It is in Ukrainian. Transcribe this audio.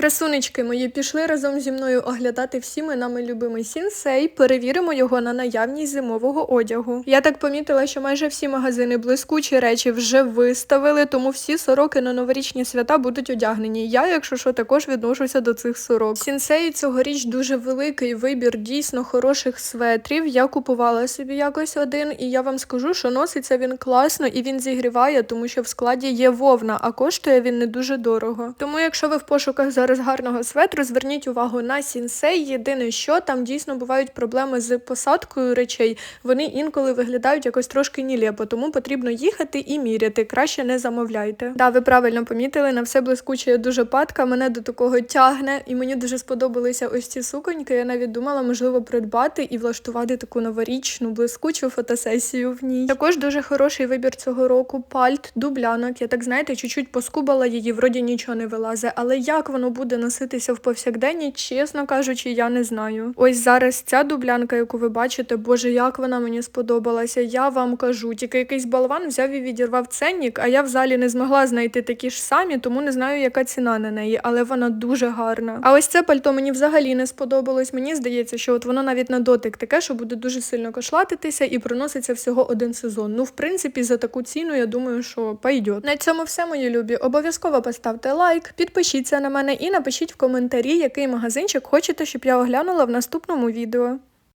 Красунечки мої пішли разом зі мною оглядати всіми нами любимий сінсей. Перевіримо його на наявність зимового одягу. Я так помітила, що майже всі магазини блискучі речі вже виставили, тому всі сороки на новорічні свята будуть одягнені. Я, якщо що, також відношуся до цих сорок. В Сінсеї цьогоріч дуже великий вибір дійсно хороших светрів. Я купувала собі якось один, і я вам скажу, що носиться він класно і він зігріває, тому що в складі є вовна, а коштує він не дуже дорого. Тому, якщо ви в пошуках зараз гарного светру, зверніть увагу на сінсей. Єдине, що там дійсно бувають проблеми з посадкою речей. Вони інколи виглядають якось трошки нілепо, тому потрібно їхати і міряти. Краще не замовляйте. Да, ви правильно помітили, на все блискуче я дуже падка. Мене до такого тягне, і мені дуже сподобалися ось ці суконьки. Я навіть думала, можливо, придбати і влаштувати таку новорічну блискучу фотосесію в ній. Також дуже хороший вибір цього року. Пальт дублянок. Я так знаєте, чуть-чуть поскубала її, вроді нічого не вилазить. Але як воно буде носитися в повсякденні, чесно кажучи, я не знаю. Ось зараз ця дублянка, яку ви бачите, боже, як вона мені сподобалася. Я вам кажу, тільки якийсь болван взяв і відірвав ценник, а я в залі не змогла знайти такі ж самі, тому не знаю, яка ціна на неї, але вона дуже гарна. А ось це пальто мені взагалі не сподобалось. Мені здається, що от воно навіть на дотик таке, що буде дуже сильно кошлатитися і проноситься всього один сезон. Ну, в принципі, за таку ціну я думаю, що пойдет. На цьому все, мої любі. Обов'язково поставте лайк, підпишіться на мене і напишіть в коментарі, який магазинчик хочете, щоб я оглянула в наступному відео.